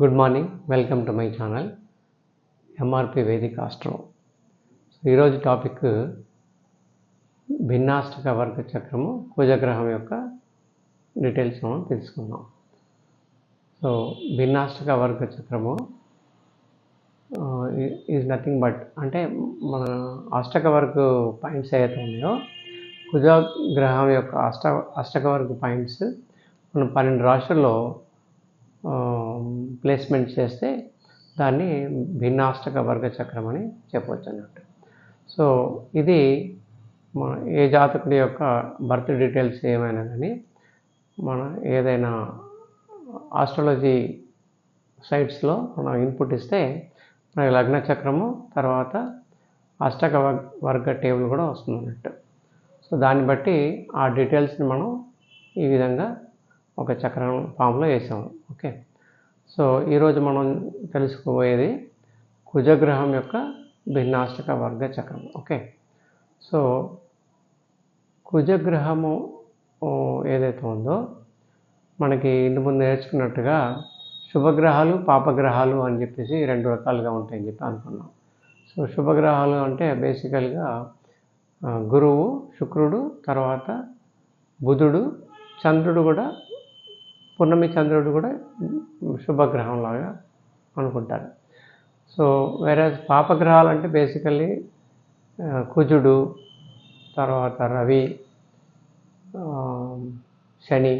Good morning welcome to my channel MRP వేదిక astro so ఈరోజు topic భిన్నాష్టక వర్గ చక్రము కుజగ్రహం యొక్క డీటెయిల్స్ మనం తెలుసుకుందాం. సో భిన్నాష్టక వర్గ చక్రము ఈజ్ నథింగ్ బట్ అంటే మన అష్టక వర్గ పాయింట్స్ ఏవైతే ఉన్నాయో కుజగ్రహం యొక్క అష్ట అష్టక వర్గ పాయింట్స్ మనం పన్నెండు రాష్ట్రాల్లో ప్లేస్మెంట్ చేస్తే దాన్ని భిన్నాష్టక వర్గ చక్రం అని చెప్పవచ్చు అన్నట్టు. సో ఇది మన ఏ జాతకుడి యొక్క బర్త్ డీటెయిల్స్ ఏమైనా కానీ మన ఏదైనా ఆస్ట్రాలజీ సైట్స్లో మనం ఇన్పుట్ ఇస్తే మనకి లగ్న చక్రము తర్వాత అష్టక వర్గ వర్గ టేబుల్ కూడా వస్తుంది అన్నట్టు. సో దాన్ని బట్టి ఆ డీటెయిల్స్ని మనం ఈ విధంగా ఒక చక్రం ఫామ్లో వేసాము. ఓకే సో ఈరోజు మనం తెలుసుకోబోయేది కుజగ్రహం యొక్క భిన్నాష్టక వర్గ చక్రం. ఓకే? సో కుజగ్రహము ఏదైతే ఉందో మనకి ఇంటి ముందు నేర్చుకున్నట్టుగా శుభగ్రహాలు పాపగ్రహాలు అని చెప్పేసి రెండు రకాలుగా ఉంటాయని చెప్పి అనుకున్నాం. సో శుభగ్రహాలు అంటే బేసికల్గా గురువు శుక్రుడు తర్వాత బుధుడు చంద్రుడు కూడా పున్నమి చంద్రుడు కూడా శుభగ్రహంలాగా అనుకుంటారు. సో వేరే పాపగ్రహాలు అంటే బేసికల్లీ కుజుడు తర్వాత రవి శని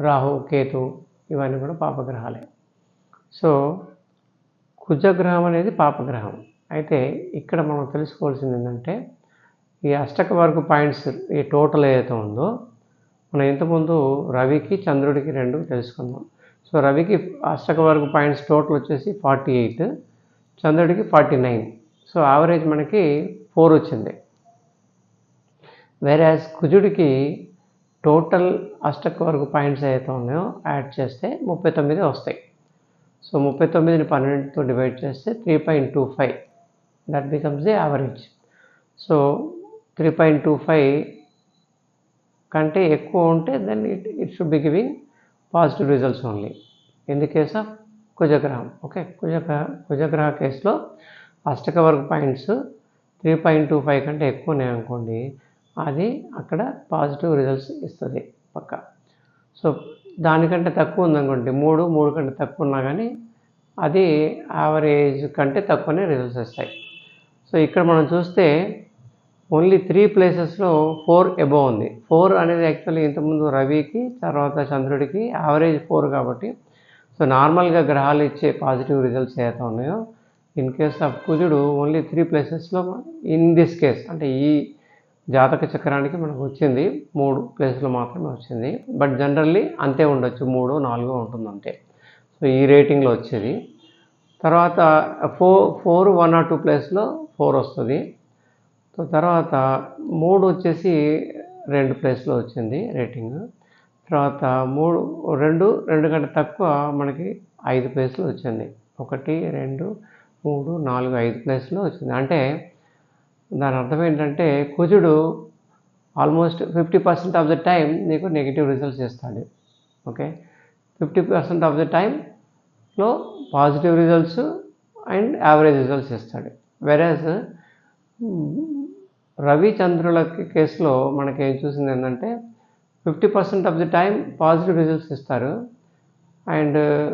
రాహు కేతు ఇవన్నీ కూడా పాపగ్రహాలే. సో కుజగ్రహం అనేది పాపగ్రహం. అయితే ఇక్కడ మనం తెలుసుకోవాల్సింది ఏంటంటే ఈ అష్టక వర్గ పాయింట్స్ ఈ టోటల్ ఏదైతే ఉందో మనం ఇంతకుముందు రవికి చంద్రుడికి రెండు తెలుసుకుందాం. సో రవికి అష్టక వరకు పాయింట్స్ టోటల్ వచ్చేసి ఫార్టీ ఎయిట్ చంద్రుడికి ఫార్టీ నైన్. సో యావరేజ్ మనకి ఫోర్ వచ్చింది. వేరే కుజుడికి టోటల్ అష్టక వరకు పాయింట్స్ ఏదైతే ఉన్నాయో యాడ్ చేస్తే ముప్పై తొమ్మిది వస్తాయి. సో ముప్పై తొమ్మిదిని పన్నెండుతో డివైడ్ చేస్తే three point two five that becomes the average so three point two five కంటే ఎక్కువ ఉంటే then it it should be giving positive results only in the case of కుజగ్రహం ఓకే కుజగ్రహ కుజగ్రహ కేసులో అష్టక వర్గ points three point two five కంటే ఎక్కువ ఉన్నాయి అనుకోండి అది అక్కడ పాజిటివ్ రిజల్ట్స్ ఇస్తుంది పక్క. సో దానికంటే తక్కువ ఉందనుకోండి మూడు మూడు కంటే తక్కువ ఉన్నా కానీ అది యావరేజ్ కంటే తక్కువనే రిజల్ట్స్ వస్తాయి. సో ఇక్కడ మనం చూస్తే ఓన్లీ త్రీ ప్లేసెస్లో ఫోర్ ఎబో ఉంది. ఫోర్ అనేది యాక్చువల్లీ ఇంతకుముందు రవికి తర్వాత చంద్రుడికి యావరేజ్ ఫోర్ కాబట్టి. సో నార్మల్గా గ్రహాలు ఇచ్చే పాజిటివ్ రిజల్ట్స్ ఏదైతే ఉన్నాయో ఇన్ కేస్ ఆఫ్ కుజుడు ఓన్లీ త్రీ ప్లేసెస్లో ఇన్ దిస్ కేస్ అంటే ఈ జాతక చక్రానికి మనకు వచ్చింది మూడు ప్లేస్లో మాత్రమే వచ్చింది. బట్ జనరల్లీ అంతే ఉండొచ్చు మూడు నాలుగు ఉంటుంది అంతే. సో ఈ రేటింగ్లో వచ్చేది. తర్వాత four four one or two ప్లేస్లో ఫోర్ వస్తుంది. సో తర్వాత మూడు వచ్చేసి రెండు ప్లేస్లో వచ్చింది రేటింగ్. తర్వాత మూడు రెండు రెండు కంటే తక్కువ మనకి ఐదు ప్లేస్లో వచ్చింది. ఒకటి రెండు మూడు నాలుగు ఐదు ప్లేస్లో వచ్చింది. అంటే దాని అర్థం ఏంటంటే కుజుడు almost fifty percent of the time నీకు నెగిటివ్ రిజల్ట్స్ ఇస్తాడు okay? Fifty percent of the టైంలో positive results and average results ఇస్తాడు వెరాజ్ రవిచంద్రుల కేసులో మనకి ఏం చూసింది ఏంటంటే fifty percent of the time positive results ఇస్తారు. And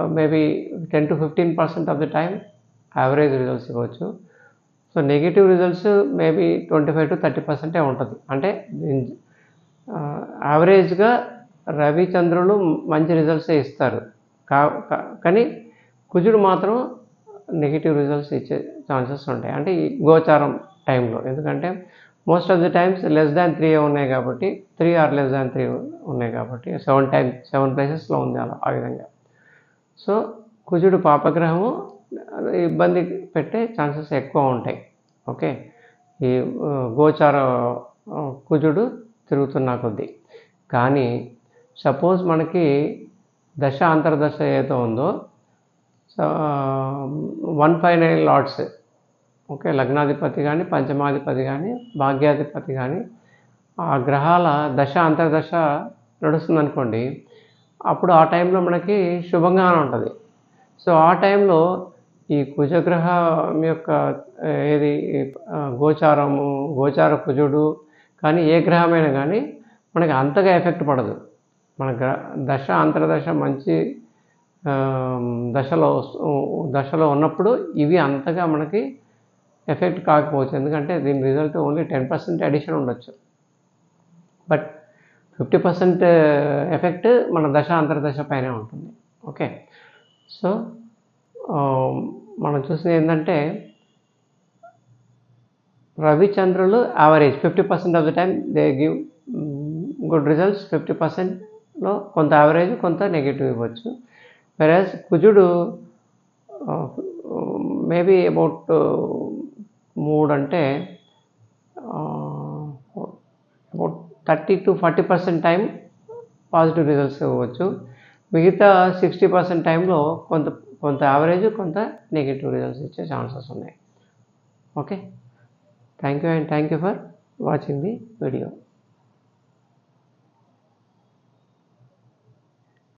uh, maybe ten to fifteen percent of the time average results ఇవ్వచ్చు. So negative results maybe twenty five to thirty పర్సెంటే ఉంటుంది. అంటే uh, యావరేజ్గా రవిచంద్రులు మంచి రిజల్ట్సే ఇస్తారు. కా కా- కానీ కుజుడు మాత్రం నెగిటివ్ రిజల్ట్స్ ఇచ్చే ఛాన్సెస్ ఉంటాయి. అంటే ఈ గోచారం టైంలో. ఎందుకంటే most of the times less than three ఉన్నాయి కాబట్టి three or less than three ఉన్నాయి కాబట్టి సెవెన్ టైమ్స్ సెవెన్ ప్లేసెస్లో ఉంది అలా ఆ విధంగా. సో కుజుడు పాపగ్రహము ఇబ్బంది పెట్టే ఛాన్సెస్ ఎక్కువ ఉంటాయి. ఓకే? ఈ గోచార కుజుడు తిరుగుతున్న కొద్దీ. కానీ సపోజ్ మనకి దశ అంతర్దశ ఏదో ఉందో one five nine lords okay లగ్నాధిపతి కానీ పంచమాధిపతి కానీ భాగ్యాధిపతి కానీ ఆ గ్రహాల దశ అంతర్దశ నడుస్తుంది అనుకోండి అప్పుడు ఆ టైంలో మనకి శుభంగానే ఉంటుంది. సో ఆ టైంలో ఈ కుజగ్రహం యొక్క ఏది గోచారము గోచార కుజుడు కానీ ఏ గ్రహమైనా కానీ మనకి అంతగా ఎఫెక్ట్ పడదు. మన గ్ర దశ అంతర్దశ మంచి దశలో దశలో ఉన్నప్పుడు ఇవి అంతగా మనకి ఎఫెక్ట్ కాకపోవచ్చు. ఎందుకంటే దీని result only ten percent addition ఉండొచ్చు. బట్ ఫిఫ్టీ పర్సెంట్ ఎఫెక్ట్ మన దశ అంతర్దశ పైనే ఉంటుంది. ఓకే సో um, మనం చూసింది ఏంటంటే రవిచంద్రులు average fifty percent of the time they give good results fifty పర్సెంట్లో కొంత యావరేజ్ కొంత నెగిటివ్ ఇవ్వచ్చు. వెరాజ్ కుజుడు uh, మేబీ అబౌట్ మూడు అంటే thirty to forty percent time positive results ఇవ్వచ్చు. మిగతా సిక్స్టీ పర్సెంట్ టైంలో కొంత కొంత యావరేజ్ కొంత నెగిటివ్ రిజల్ట్స్ ఇచ్చే ఛాన్సెస్ ఉన్నాయి. Okay? Thank you and thank you for watching the video.